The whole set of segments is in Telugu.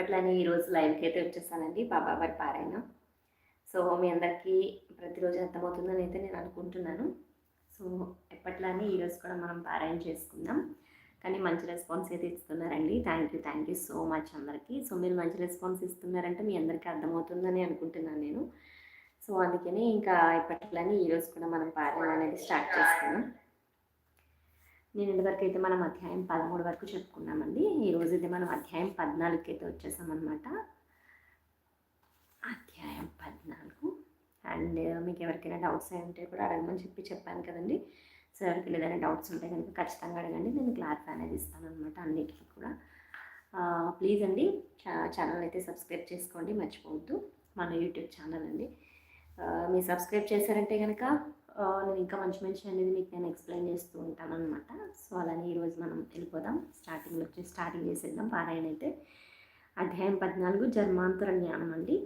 ఎప్పట్లానే ఈరోజు లైవ్కి అయితే వచ్చేసానండి బాబా వారి పారాయణ. సో మీ అందరికీ ప్రతిరోజు అర్థమవుతుందని అయితే నేను అనుకుంటున్నాను. సో ఎప్పట్లానే ఈరోజు కూడా మనం పారాయణ చేసుకుందాం. కానీ మంచి రెస్పాన్స్ అయితే ఇస్తున్నారండి. Thank you thank you so much అందరికీ. సో మీరు మంచి రెస్పాన్స్ ఇస్తున్నారంటే మీ అందరికీ అర్థమవుతుందని అనుకుంటున్నాను నేను. సో అందుకని ఇంకా ఇప్పట్లోనే ఈరోజు కూడా మనం పారాయణ అనేది స్టార్ట్ చేసుకున్నాం నేను ఇంతవరకు అయితే మనం అధ్యాయం పదమూడు వరకు చెప్పుకున్నామండి. ఈరోజు అయితే మనం అధ్యాయం పద్నాలుగుకి అయితే వచ్చేసామన్నమాట. అధ్యాయం పద్నాలుగు. అండ్ మీకు ఎవరికైనా డౌట్స్ అయి ఉంటే కూడా అడగమని చెప్పి చెప్పాను కదండి. సో ఎవరికి ఏదైనా డౌట్స్ ఉంటే కనుక ఖచ్చితంగా అడగండి. నేను క్లారిఫై అనేది ఇస్తాను అనమాట అన్నిటికీ కూడా. ప్లీజ్ అండి ఛానల్ అయితే సబ్స్క్రైబ్ చేసుకోండి మర్చిపోవద్దు. మన యూట్యూబ్ ఛానల్ అండి. మీరు సబ్స్క్రైబ్ చేశారంటే కనుక నేను ఇంకా మంచి మంచి అనేది మీకు నేను ఎక్స్ప్లెయిన్ చేస్తూ ఉంటాను అనమాట సో అలానే ఈరోజు మనం వెళ్ళిపోదాం. స్టార్టింగ్లో వచ్చి స్టార్టింగ్ చేసేద్దాం. పారాయణ అయితే అధ్యాయం పద్నాలుగు జన్మాంతర జ్ఞానం అండి.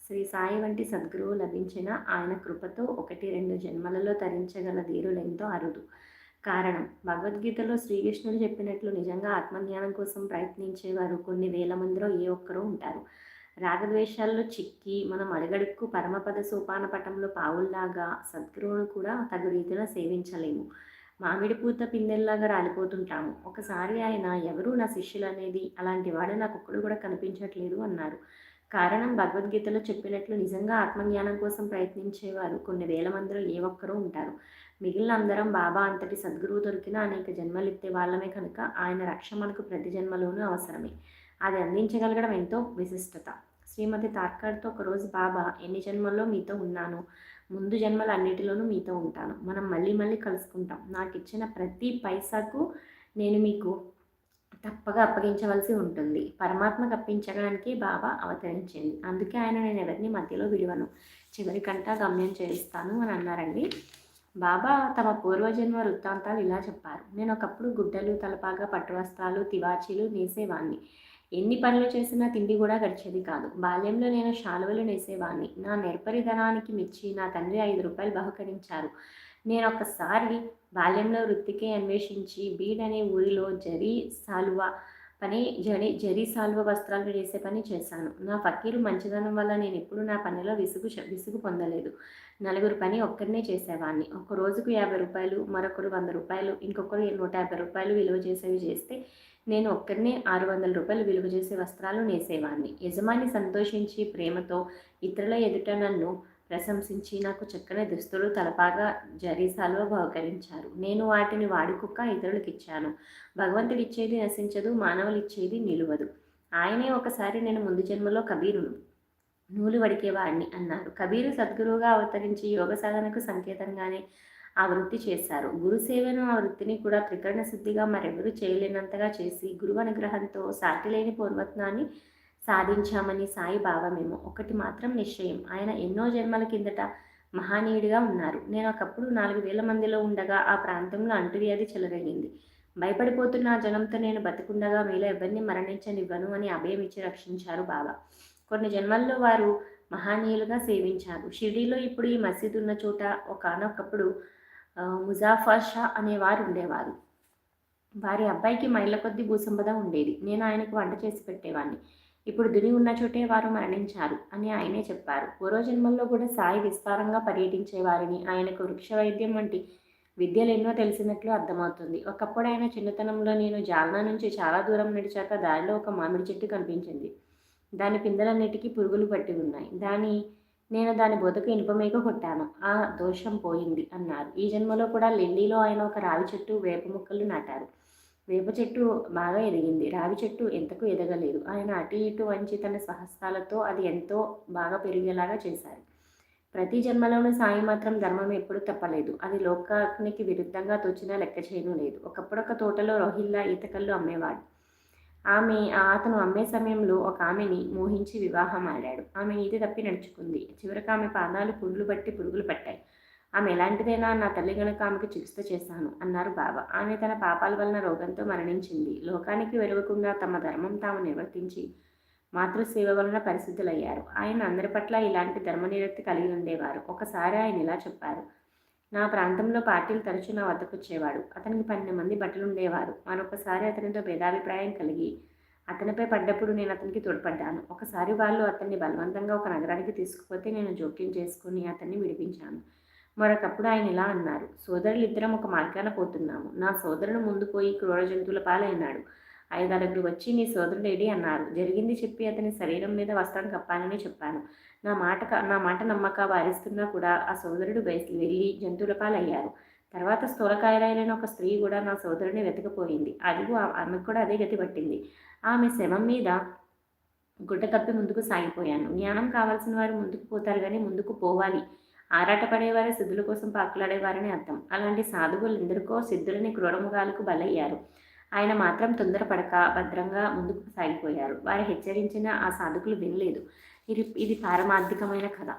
శ్రీ సాయి వంటి సద్గురువు లభించిన ఆయన కృపతో ఒకటి రెండు జన్మలలో తరించగల ధీరులెంతో అరుదు. కారణం భగవద్గీతలో శ్రీకృష్ణుడు చెప్పినట్లు నిజంగా ఆత్మజ్ఞానం కోసం ప్రయత్నించేవారు కొన్ని వేల మందిలో ఏ ఒక్కరూ ఉంటారు. రాగద్వేషాల్లో చిక్కి మనం అడగడుక్కు పరమపద సోపాన పటంలో పావుల్లాగా సద్గురువును కూడా తగు రీతిలో సేవించలేము. మామిడి పూత పిందెల్లాగా రాలిపోతుంటాము. ఒకసారి ఆయన ఎవరు నా శిష్యులు అనేది అలాంటి వాడు నాకు ఒక్కడు కూడా కనిపించట్లేదు అన్నారు. కారణం భగవద్గీతలో చెప్పినట్లు నిజంగా ఆత్మజ్ఞానం కోసం ప్రయత్నించేవారు కొన్ని వేల మందిలో ఏ ఒక్కరూ ఉంటారు. మిగిలిన అందరం బాబా అంతటి సద్గురువు దొరికిన అనేక జన్మలు ఎత్తే వాళ్ళమే కనుక ఆయన రక్ష మనకు ప్రతి జన్మలోనూ అవసరమే. అది అందించగలగడం ఎంతో విశిష్టత. శ్రీమతి తార్కర్తో ఒకరోజు బాబా ఎన్ని జన్మల్లో మీతో ఉన్నాను? ముందు జన్మలు అన్నిటిలోనూ మీతో ఉంటాను. మనం మళ్ళీ మళ్ళీ కలుసుకుంటాం. నాకు ఇచ్చిన ప్రతి పైసాకు నేను మీకు తప్పగా అప్పగించవలసి ఉంటుంది. పరమాత్మకు అప్పించడానికి బాబా అవతరించింది. అందుకే ఆయన నేను ఎవరిని మధ్యలో విడివను. చివరికంటా గమ్యం చేయిస్తాను అని అన్నారండి. బాబా తమ పూర్వజన్మ వృత్తాంతాలు ఇలా చెప్పారు. నేను ఒకప్పుడు గుడ్డలు తలపాగా పట్టు వస్త్రాలు తివాచీలు నేసేవాణ్ణి. ఎన్ని పనులు చేసినా తిండి కూడా గడిచేది కాదు. బాల్యంలో నేను శాలువలు నేసేవాణ్ణి. నా నెరపరిధనానికి మెచ్చి నా తండ్రి ఐదు రూపాయలు బహుకరించారు. నేను ఒకసారి బాల్యంలో వృత్తికే అన్వేషించి బీడ్ అనే ఊరిలో జరీ శాలువా పని జడి జరీ సాల్వ వస్త్రాలు వేసే పని చేశాను. నా ఫకీరు మంచిదనం వల్ల నేను ఎప్పుడు నా పనిలో విసుగు విసుగు పొందలేదు. నలుగురు పని ఒక్కరినే చేసేవాడిని ఒక రోజుకు యాభై రూపాయలు మరొకరు వంద రూపాయలు ఇంకొకరు నూట యాభై రూపాయలు విలువ చేసేవి చేస్తే నేను ఒక్కరినే ఆరు వందల రూపాయలు విలువ చేసే వస్త్రాలు నేసేవాడిని యజమాని సంతోషించి ప్రేమతో ఇతరుల ఎదుట నన్ను ప్రశంసించి నాకు చక్కని దుస్తులు తలపాగా జరీసాలువ బహుకరించారు. నేను వాటిని వాడుకుక్క ఇతరులకు ఇచ్చాను భగవంతుడు ఇచ్చేది నశించదు మానవులు ఇచ్చేది నిలువదు. ఆయనే ఒకసారి నేను ముందు జన్మలో కబీరును నూలు వడికేవాడిని అన్నారు కబీరు సద్గురువుగా అవతరించి యోగ సాధనకు సంకేతంగానే ఆ వృత్తి చేశారు. గురుసేవను ఆ వృత్తిని కూడా త్రికరణ శుద్ధిగా మరెవరూ చేయలేనంతగా చేసి గురువు అనుగ్రహంతో సాటిలేని పూర్వత్నాన్ని సాధించామని సాయి భావమేమో. ఒకటి మాత్రం నిశ్చయం. ఆయన ఎన్నో జన్మల కిందట మహానీయుడిగా ఉన్నారు. నేను ఒకప్పుడు నాలుగు వేల మందిలో ఉండగా ఆ ప్రాంతంలో అంటువ్యాధి చెలరేగింది. భయపడిపోతున్న ఆ జనంతో నేను బతుకుండగా మీలో ఎవరిని మరణించనివ్వను అని అభయం ఇచ్చి రక్షించారు బాబా. కొన్ని జన్మల్లో వారు మహానీయులుగా సేవించారు. షిర్డీలో ఇప్పుడు ఈ మసీద్ ఉన్న చోట ఒకనొకప్పుడు ముజాఫర్ షా అనేవారు ఉండేవారు. వారి అబ్బాయికి మైళ్ళ కొద్ది భూసంపద ఉండేది. నేను ఆయనకు వంట చేసి పెట్టేవాడిని ఇప్పుడు దుని ఉన్న చోటే వారు మరణించారు అని ఆయనే చెప్పారు. పూర్వజన్మల్లో కూడా సాయి విస్తారంగా పర్యటించేవారిని ఆయనకు వృక్ష వైద్యం వంటి విద్యలు ఎన్నో తెలిసినట్లు అర్థమవుతుంది. ఒకప్పుడు ఆయన చిన్నతనంలో నేను జాలనా నుంచి చాలా దూరం నడిచాక దారిలో ఒక మామిడి చెట్టు కనిపించింది. దాని పిందలన్నిటికీ పురుగులు పట్టి ఉన్నాయి. దాని నేను దాని బోధకు ఇనుపమేక కొట్టాను. ఆ దోషం పోయింది అన్నారు. ఈ జన్మలో కూడా లెండిలో ఆయన ఒక రావి చెట్టు వేప ముక్కలు నాటారు. వేప చెట్టు బాగా ఎదిగింది. రావి చెట్టు ఎంతకు ఎదగలేదు. ఆయన అటు ఇటు వంచి తన సహస్రాలతో అది ఎంతో బాగా పెరిగేలాగా చేశారు. ప్రతి జన్మలోనూ సాయి మాత్రం ధర్మం ఎప్పుడు తప్పలేదు. అది లోకానికి విరుద్ధంగా తోచినా లెక్క చేయను లేదు. ఒకప్పుడొక తోటలో రోహిల్లా ఈతకల్లు అమ్మేవాడు. ఆమె అతను అమ్మే సమయంలో ఒక ఆమెని మోహించి వివాహం ఆడాడు. ఆమె నీతి తప్పి నడుచుకుంది. చివరికి ఆమె పాదాలు పురుగులు బట్టి పురుగులు పట్టాయి. ఆమె ఎలాంటిదైనా నా తల్లి గనుక ఆమెకు చికిత్స చేశాను అన్నారు బాబా ఆమె తన పాపాల వలన రోగంతో మరణించింది. లోకానికి వెలువకుండా తమ ధర్మం తాము నిర్వర్తించి మాతృసేవ వలన పరిశుద్ధులయ్యారు. ఆయన అందరి పట్ల ఇలాంటి ధర్మనిరక్తి కలిగి ఉండేవారు. ఒకసారి ఆయన ఇలా చెప్పారు. నా ప్రాంతంలో పార్టీలు తరచూ నా వద్దకు వచ్చేవాడు. అతనికి పన్నెండు మంది బట్టలు ఉండేవారు మరొకసారి అతనితో భేదాభిప్రాయం కలిగి అతనిపై పడ్డప్పుడు నేను అతనికి తోడ్పడ్డాను. ఒకసారి వాళ్ళు అతన్ని బలవంతంగా ఒక నగరానికి తీసుకుపోతే నేను జోక్యం చేసుకుని అతన్ని విడిపించాను. మరొకప్పుడు ఆయన ఇలా అన్నారు సోదరులు ఇద్దరం ఒక మార్గాన పోతున్నాము. నా సోదరుడు ముందు పోయి క్రూర జంతువుల పాలైనాడు. ఐదు అడుగులు వచ్చి నీ సోదరుడేడి అన్నారు. జరిగింది చెప్పి అతని శరీరం మీద వస్త్రం కప్పాలని చెప్పాను. నా మాట నా మాట నమ్మక వారిస్తున్నా కూడా ఆ సోదరుడు బయసి వెళ్ళి జంతువుల పాలయ్యారు. తర్వాత స్థూలకాయలైన ఒక స్త్రీ కూడా నా సోదరుని వెతకపోయింది. అదిగో ఆమెకు కూడా అదే గతి పట్టింది. ఆమె శవం మీద గుడ్డ కప్పి ముందుకు సాగిపోయాను. జ్ఞానం కావాల్సిన వారు ముందుకు పోతారు కానీ ముందుకు పోవాలి. ఆరాటపడేవారు సిద్ధుల కోసం పాకులాడేవారని అర్థం. అలాంటి సాధువులు ఎందరికో సిద్ధులని క్రూరముగాలకు బలయ్యారు. ఆయన మాత్రం తొందరపడక భద్రంగా ముందుకు సాగిపోయారు. వారు హెచ్చరించిన ఆ సాధకులు వినలేదు. ఇది ఇది పారమార్థికమైన కథ.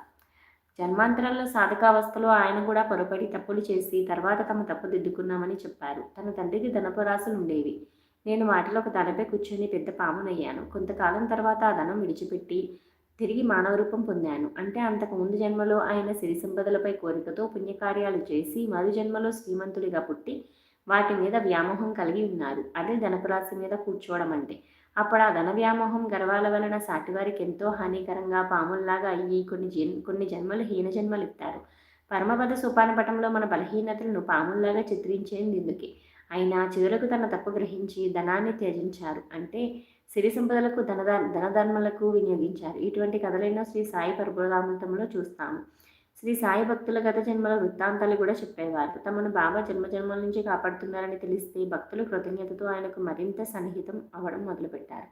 జన్మాంతరంలో సాధకావస్థలో ఆయన కూడా పొరపడి తప్పులు చేసి తర్వాత తమ తప్పు దిద్దుకున్నామని చెప్పారు. తన తండ్రికి ధనపురాసులు ఉండేవి. నేను వాటిలో ఒక ధనపై కూర్చొని పెద్ద పామునయ్యాను. కొంతకాలం తర్వాత ఆ ధనం విడిచిపెట్టి తిరిగి మానవ రూపం పొందాను. అంటే అంతకు ముందు జన్మలో ఆయన సిరి సంపదలపై కోరికతో పుణ్యకార్యాలు చేసి మరు జన్మలో శ్రీమంతుడిగా పుట్టి వాటి మీద వ్యామోహం కలిగి ఉన్నారు. అదే ధనపురాశి మీద కూర్చోవడం అంటే. అప్పుడు ఆ ధన వ్యామోహం గర్వాల వలన సాటివారికి ఎంతో హానికరంగా పాముల్లాగా అయ్యి కొన్ని జన్ కొన్ని జన్మలు హీన జన్మలు ఇస్తారు. పరమపద సోపానపటంలో మన బలహీనతలను పాముల్లాగా చిత్రించేందుకే. అయినా చివరకు తన తప్పు గ్రహించి ధనాన్ని త్యజించారు. అంటే సిరి సంపదలకు ధనదా ధనధర్మలకు వినియోగించారు. ఇటువంటి కథలైనా శ్రీ సాయి పరపురామృతంలో చూస్తాము. శ్రీ సాయి భక్తుల గత జన్మల వృత్తాంతాలు కూడా చెప్పేవారు. తమను బాబా జన్మ జన్మల నుంచి కాపాడుతున్నారని తెలిస్తే భక్తులు కృతజ్ఞతతో ఆయనకు మరింత సన్నిహితం అవ్వడం మొదలుపెట్టారు.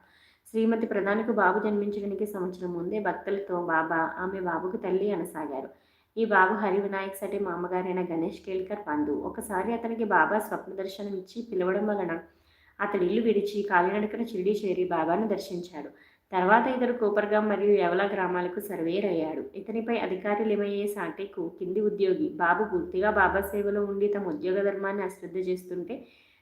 శ్రీమతి ప్రధానికి బాబు జన్మించడానికి సంవత్సరం ముందే భక్తులతో బాబా ఆమె బాబుకు తల్లి అనసాగారు. ఈ బాబు హరి వినాయక్ సటి మామగారైన గణేష్ కేల్కర్ పండు ఒకసారి అతనికి బాబా స్వప్న దర్శనం ఇచ్చి పిలవడం వలన అతడి ఇల్లు విడిచి కాలినడకన షిరిడి చేరి బాబాను దర్శించాడు. తర్వాత ఇతడు కోపర్గాం మరియు యవల గ్రామాలకు సర్వేర్ అయ్యాడు. ఇతనిపై అధికారులేమయ్యే సాటేకు కింది ఉద్యోగి బాబు పూర్తిగా బాబా సేవలో ఉండి తమ ఉద్యోగ ధర్మాన్ని అశ్రద్ధ చేస్తుంటే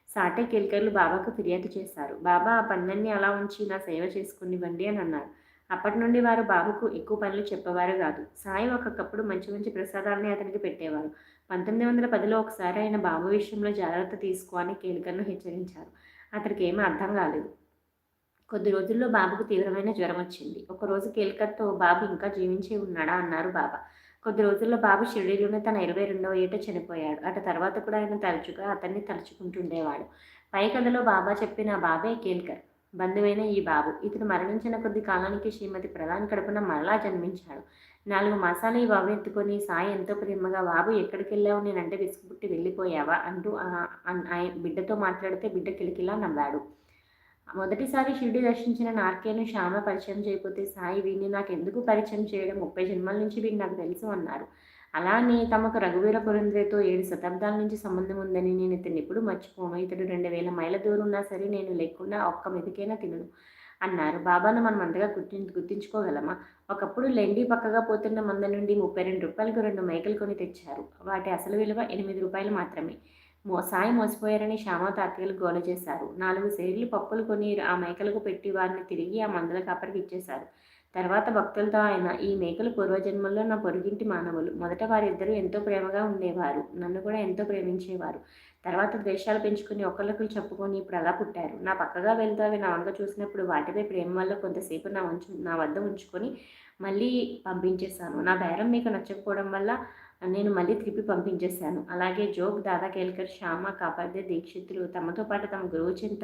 సాటే కేల్కర్లు బాబాకు ఫిర్యాదు చేశారు. బాబా ఆ పనులన్నీ అలా ఉంచి నా సేవ చేసుకునివ్వండి అని అన్నారు. అప్పటి నుండి వారు బాబుకు ఎక్కువ పనులు చెప్పేవారు కాదు. సాయి ఒకప్పుడు మంచి మంచి ప్రసాదాలని అతనికి పెట్టేవారు. పంతొమ్మిది వందల పదిలో ఒకసారి ఆయన బాబు విషయంలో జాగ్రత్త తీసుకో అని కేల్కర్ను హెచ్చరించారు. అతనికి ఏమీ అర్థం కాలేదు. కొద్ది రోజుల్లో బాబుకు తీవ్రమైన జ్వరం వచ్చింది. ఒకరోజు కేల్కత్తో బాబు ఇంకా జీవించి ఉన్నాడా అన్నారు బాబా. కొద్ది రోజుల్లో బాబు షిరిడీలోనే తన ఇరవై రెండవ ఏట చనిపోయాడు. అటు తర్వాత కూడా ఆయన తరచుగా అతన్ని తలుచుకుంటుండేవాడు. పై కథలో బాబా చెప్పిన బాబే కేల్కర్ బంధువైన ఈ బాబు. ఇతను మరణించిన కొద్ది కాలానికి శ్రీమతి ప్రధాని కడుపున మరలా జన్మించాడు. నాలుగు మాసాలు ఈ బాబు ఎత్తుకొని సాయి ఎంతో ప్రేమగా బాబు ఎక్కడికి వెళ్ళావు నేనంటే విసుగుపుట్టి వెళ్ళిపోయావా? అంటూ బిడ్డతో మాట్లాడితే బిడ్డ కిలికిలా నవ్వాడు. మొదటిసారి షిరిడి దర్శించిన నార్కేను శ్యామ పరిచయం చేయకపోతే సాయి వీడిని నాకు ఎందుకు పరిచయం చేయడం? ముప్పై జన్మల నుంచి వీడిని నాకు తెలుసు అన్నారు. అలానే తమకు రఘువీర పురంద్రేతో ఏడు శతాబ్దాల నుంచి సంబంధం ఉందని నేను ఇతను ఎప్పుడు మర్చిపోను. ఇతడు రెండు వేల మైళ్ళ దూరం ఉన్నా సరే నేను లేకుండా ఒక్క మెతికైనా తినను. అన్నారు. బాబాను మనం అంతగా గుర్తి గుర్తించుకోగలమా? ఒకప్పుడు లెండి పక్కగా పోతున్న మంద నుండి ముప్పై రెండు రూపాయలకు రెండు మైకలు కొని తెచ్చారు. వాటి అసలు విలువ ఎనిమిది రూపాయలు మాత్రమే. మో సాయి మోసపోయారని శ్యామ తాతయ్యలు గోల చేశారు. నాలుగు సేర్లు పప్పులు కొని ఆ మైకలకు పెట్టి వారిని తిరిగి ఆ మందల కాపరికి ఇచ్చేశారు. తర్వాత భక్తులతో ఆయన ఈ మేకలు పూర్వజన్మల్లో నా పొరుగింటి మానవులు. మొదట వారిద్దరూ ఎంతో ప్రేమగా ఉండేవారు. నన్ను కూడా ఎంతో ప్రేమించేవారు. తర్వాత ద్వేషాలు పెంచుకుని ఒకళ్ళొకరు చెప్పుకొని ఇప్పుడు అలా పుట్టారు. నా పక్కగా వెళ్తూ అవి నా వంక చూసినప్పుడు వాటిపై ప్రేమ వల్ల కొంతసేపు నా ఉంచు నా వద్ద ఉంచుకొని మళ్ళీ పంపించేశాను. నా బేరం మీకు నచ్చకపోవడం వల్ల నేను మళ్ళీ తిరిపి పంపించేశాను. అలాగే జోగ్ దాదా కేల్కర్ శ్యామ కాపాడే దీక్షితులు తమతో పాటు తమ గురువు చింత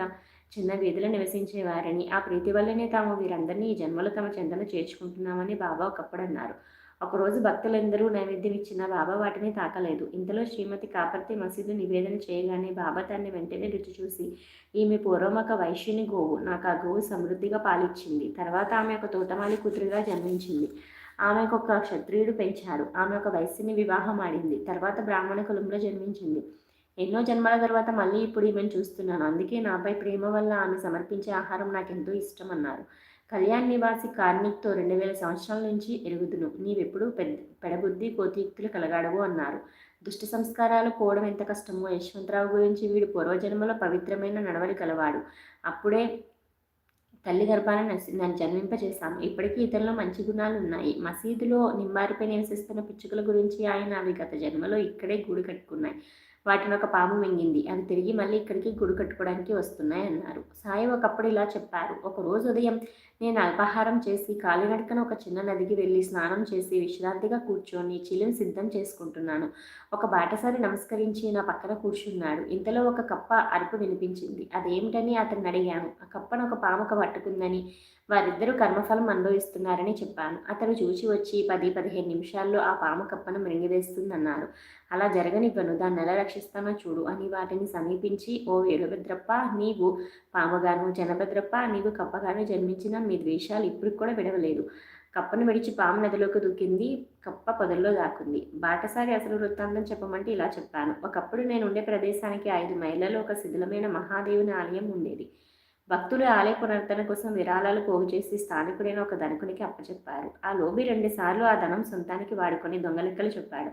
చిన్న వీధిలో నివసించేవారని ఆ ప్రీతి వల్లనే తాము వీరందరినీ ఈ జన్మలో తమ చెంతన చేర్చుకుంటున్నామని బాబా ఒకప్పుడు అన్నారు. ఒకరోజు భక్తులందరూ నైవేద్యం ఇచ్చిన బాబా వాటిని తాకలేదు. ఇంతలో శ్రీమతి కాపర్తి మసీదు నివేదన చేయగానే బాబా దాన్ని వెంటనే రుచి చూసి ఈమె పూర్వం ఒక వైశ్యుని గోవు. నాకు ఆ గోవు సమృద్ధిగా పాలిచ్చింది. తర్వాత ఆమె ఒక తోటమాలి కూతురుగా జన్మించింది. ఆమెకు ఒక క్షత్రియుడు పెంచారు ఆమె ఒక వయస్సుని వివాహం ఆడింది. తర్వాత బ్రాహ్మణ కులంలో జన్మించింది. ఎన్నో జన్మల తర్వాత మళ్ళీ ఇప్పుడు ఈమెను చూస్తున్నాను. అందుకే నాపై ప్రేమ వల్ల ఆమె సమర్పించే ఆహారం నాకు ఎంతో ఇష్టం అన్నారు కళ్యాణ్ నివాసి కార్మిక్తో రెండు వేల సంవత్సరాల నుంచి ఎరుగుదును. నీవెప్పుడు పెద్ద పెడబుద్ధి కోతియుక్తులు కలగాడవు అన్నారు. దుష్ట సంస్కారాలు పోవడం ఎంత కష్టమో యశ్వంతరావు గురించి వీడు పూర్వజన్మలో పవిత్రమైన నడవడి కలవాడు. అప్పుడే తల్లి గర్భాన నన్ను జన్మింపజేశాను ఇప్పటికీ ఇతరులో మంచి గుణాలు ఉన్నాయి. మసీదులో నిమ్మారిపై నివసిస్తున్న పిచ్చుకల గురించి ఆయన అవి గత జన్మలో ఇక్కడే గూడు కట్టుకున్నాయి. వాటిని ఒక పాము మింగింది. అవి తిరిగి మళ్ళీ ఇక్కడికి గుడి కట్టుకోవడానికి వస్తున్నాయి అన్నారు. సాయి ఒకప్పుడు ఇలా చెప్పారు. ఒక రోజు ఉదయం నేను అల్పాహారం చేసి కాలినడకన ఒక చిన్న నదికి వెళ్ళి స్నానం చేసి విశ్రాంతిగా కూర్చొని చిలిం సిద్ధం చేసుకుంటున్నాను. ఒక బాటసారి నమస్కరించి నా పక్కన కూర్చున్నాడు. ఇంతలో ఒక కప్ప అరుపు వినిపించింది. అదేమిటని అతన్ని అడిగాను. ఆ కప్పను ఒక పాముక పట్టుకుందని వారిద్దరూ కర్మఫలం అనుభవిస్తున్నారని చెప్పాను. అతను చూచి వచ్చి పది పదిహేను నిమిషాల్లో ఆ పాము కప్పను మృంగివేస్తుందన్నారు. అలా జరగనివ్వను. దాన్ని ఎలా రక్షిస్తానో చూడు అని వాటిని సమీపించి ఓ వీరభద్రప్ప నీవు పాముగాను జనభద్రప్ప నీవు కప్పగాను జన్మించిన మీ ద్వేషాలు ఇప్పుడు కూడా విడవలేదు. కప్పను విడిచి పాము నదిలోకి దూకింది కప్ప పొదల్లో దాకుంది బాటసారి అసలు వృత్తాంతం చెప్పమంటే ఇలా చెప్పాను. ఒకప్పుడు నేను ఉండే ప్రదేశానికి ఐదు మైళ్ళలో ఒక శిథిలమైన మహాదేవుని ఆలయం ఉండేది. భక్తులు ఆలయ పునరుద్ధరణ కోసం విరాళాలు పోగు చేసి స్థానికుడైన ఒక ధనికునికి అప్పచెప్పారు. ఆ లోబి రెండుసార్లు ఆ ధనం సొంతానికి వాడుకొని దొంగలెక్కలు చెప్పాడు.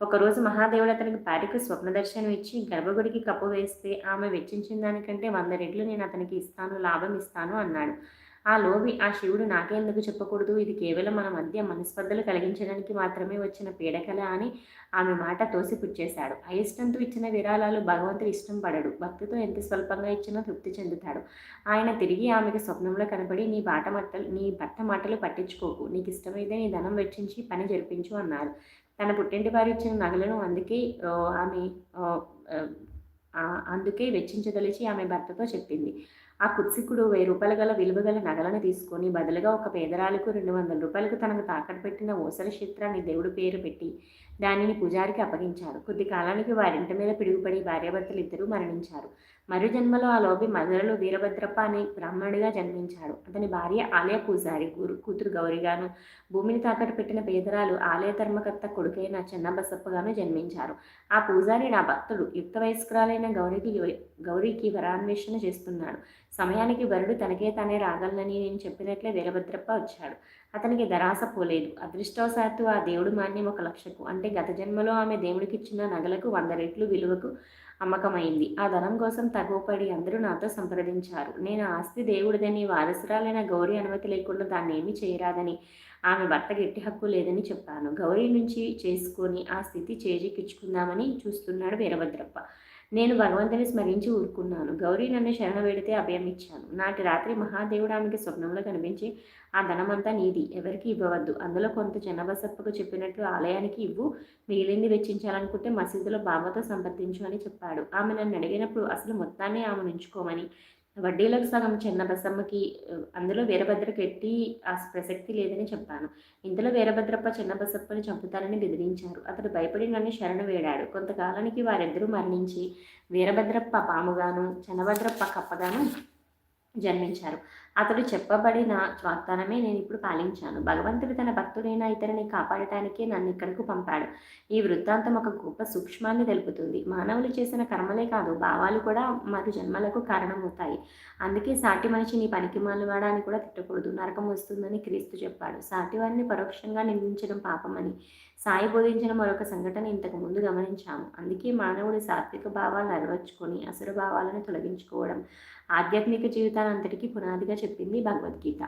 ఒకరోజు మహాదేవుడు అతనికి పాటికి స్వప్న దర్శనం ఇచ్చి గర్భగుడికి కప్పు వేస్తే ఆమె వెచ్చించిన దానికంటే వంద రెట్లు నేను అతనికి ఇస్తాను లాభం ఇస్తాను అన్నాడు. ఆ లోవి ఆ శివుడు నాకెందుకు చెప్పకూడదు? ఇది కేవలం మన మధ్య మనస్పర్ధలు కలిగించడానికి మాత్రమే వచ్చిన పీడకల అని ఆమె మాట తోసిపుచ్చేశాడు. అయిష్టంతో ఇచ్చిన విరాళాలు భగవంతుడు ఇష్టం పడడు. భక్తితో ఎంత స్వల్పంగా ఇచ్చినా తృప్తి చెందుతాడు. ఆయన తిరిగి ఆమెకు స్వప్నంలో కనబడి నీ బాట మట్టలు నీ భర్త మాటలు పట్టించుకోకు. నీకు ఇష్టమైతే నీ ధనం వెచ్చించి పని జరిపించు అన్నారు. తన పుట్టింటి వారు ఇచ్చిన నగలను అందుకే ఆమె అందుకే వెచ్చించదలిచి ఆమె భర్తతో చెప్పింది. ఆ కుత్సికుడు వెయ్యి రూపాయల గల విలువ గల నగలను తీసుకొని బదులుగా ఒక పేదరాలకు రెండు వందల రూపాయలకు తనకు తాకట్టు పెట్టిన ఓసర చిత్రాన్ని దేవుడి పేరు పెట్టి దానిని పూజారికి అప్పగించారు. కొద్ది కాలానికి వారింటి మీద పిడుగుపడి భార్యాభర్తలు ఇద్దరూ మరణించారు. మరు జన్మలో ఆ లోబి మధురలో వీరభద్రప్ప అనే బ్రాహ్మణుడిగా జన్మించాడు. అతని భార్య ఆలయ పూజారి గురు కూతురు గౌరిగాను భూమిని తాకట్టు పెట్టిన పేదరాలు ఆలయ ధర్మకర్త కొడుకైన చెన్నబసప్పగాను జన్మించారు. ఆ పూజారి నా భక్తుడు. యుక్త వయస్కురాలైన గౌరికి గౌరికి వరాన్వేషణ చేస్తున్నాడు. సమయానికి వరుడు తనకే తానే రాగలనని నేను చెప్పినట్లే వీరభద్రప్ప వచ్చాడు. అతనికి దరాస పోలేదు అదృష్టవశాత్తు ఆ దేవుడు మాన్యం ఒక లక్షకు అంటే గత జన్మలో ఆమె దేవుడికిచ్చిన నగలకు వంద రెట్లు విలువకు అమ్మకమైంది. ఆ ధనం కోసం తగువపడి అందరూ నాతో సంప్రదించారు. నేను ఆస్తి దేవుడిదని వారసురాలైన గౌరీ అనుమతి లేకుండా దాన్ని ఏమీ చేయరాదని ఆమె భర్త గట్టి హక్కు లేదని చెప్పాను. గౌరీ నుంచి చేసుకొని ఆ స్థితి చేజిక్కించుకుందామని చూస్తున్నాడు వీరభద్రప్ప. నేను భగవంతుని స్మరించి ఊరుకున్నాను. గౌరీ నన్ను శరణ వేడితే అభయం ఇచ్చాను నాటి రాత్రి మహాదేవుడు ఆమెకి స్వప్నంలో కనిపించి ఆ ధనమంతా నీది. ఎవరికి ఇవ్వవద్దు. అందులో కొంత చిన్నబసప్పకు చెప్పినట్లు ఆలయానికి ఇవ్వు. మిగిలింది వెచ్చించాలనుకుంటే మసీదులో బాబాతో సంప్రదించు అని చెప్పాడు. ఆమె నన్ను అడిగినప్పుడు అసలు మొత్తాన్ని ఆమె ఉంచుకోమని వడ్డీలకు సగం చిన్న బసమ్మకి అందులో వీరభద్రకి ఎట్టి ఆ ప్రసక్తి లేదని చెప్పాను. ఇంతలో వీరభద్రప్ప చిన్న బసప్పని చంపుతారని బెదిరించారు. అతడు భయపడి నన్ను శరణు వేడాడు. కొంతకాలానికి వారిద్దరూ మరణించి వీరభద్రప్ప పాముగాను చిన్నభద్రప్ప కప్పగాను జన్మించారు. అతడు చెప్పబడిన వాగ్దానమే నేను ఇప్పుడు పాలించాను. భగవంతుడు తన భక్తుడైన ఇతరుని కాపాడటానికే నన్ను ఇక్కడకు పంపాడు. ఈ వృత్తాంతం ఒక గొప్ప సూక్ష్మాన్ని తెలుపుతుంది. మానవులు చేసిన కర్మలే కాదు భావాలు కూడా మరి జన్మలకు కారణమవుతాయి. అందుకే సాటి మనిషిని పనికి మాలవాడని కూడా తిట్టకూడదు. నరకం వస్తుందని క్రీస్తు చెప్పాడు. సాటి వారిని పరోక్షంగా నిందించడం పాపమని సాయి బోధించిన మరొక సంఘటన ఇంతకు ముందు గమనించాము. అందుకే మానవుడి సాత్విక భావాలను నెరవేర్చుకొని అసుర భావాలను తొలగించుకోవడం ఆధ్యాత్మిక జీవితానంతటికీ పునాదిగా చెప్పింది భగవద్గీత.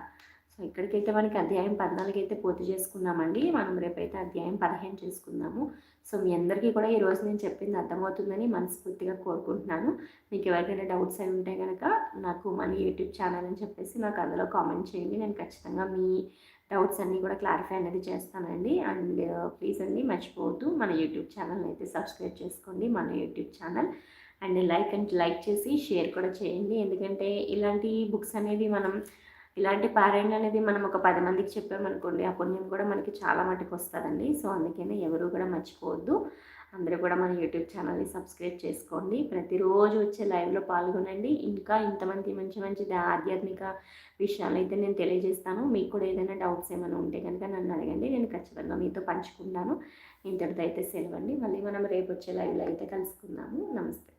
సో ఇక్కడికైతే మనకి అధ్యాయం పద్నాలుగు అయితే పూర్తి చేసుకున్నామండి. మనం రేపైతే అధ్యాయం పదిహేను చేసుకుందాము. సో మీ అందరికీ కూడా ఈరోజు నేను చెప్పింది అర్థమవుతుందని మనస్ఫూర్తిగా కోరుకుంటున్నాను. మీకు ఎవరికైనా డౌట్స్ అయి ఉంటే కనుక నాకు మన యూట్యూబ్ ఛానల్ అని చెప్పేసి నాకు అందులో కామెంట్ చేయండి. నేను ఖచ్చితంగా మీ డౌట్స్ అన్నీ కూడా క్లారిఫై అనేది చేస్తానండి. అండ్ ప్లీజ్ అండి మర్చిపోవద్దు. మన యూట్యూబ్ ఛానల్ అయితే సబ్స్క్రైబ్ చేసుకోండి. మన YouTube channel and like and like చేసి షేర్ కూడా చేయండి. ఎందుకంటే ఇలాంటి బుక్స్ అనేది మనం ఇలాంటి పారాయణ అనేది మనం ఒక పది మందికి చెప్పామనుకోండి ఆ పుణ్యం కూడా మనకి చాలా మటుకు వస్తుందండి. సో అందుకనే ఎవరు కూడా మర్చిపోవద్దు. అందరూ కూడా మన యూట్యూబ్ ఛానల్ని సబ్స్క్రైబ్ చేసుకోండి. ప్రతిరోజు వచ్చే లైవ్లో పాల్గొనండి. ఇంకా ఇంతమంది మంచి మంచి ఆధ్యాత్మిక విషయాలు అయితే నేను తెలియజేస్తాను. మీకు కూడా ఏదైనా డౌట్స్ ఏమైనా ఉంటే కనుక నన్ను అడగండి. నేను ఖచ్చితంగా మీతో పంచుకుంటాను. ఇంతటితో అయితే సెలవండి. మళ్ళీ మనం రేపు వచ్చే లైవ్లో అయితే కలుసుకుందాము. నమస్తే.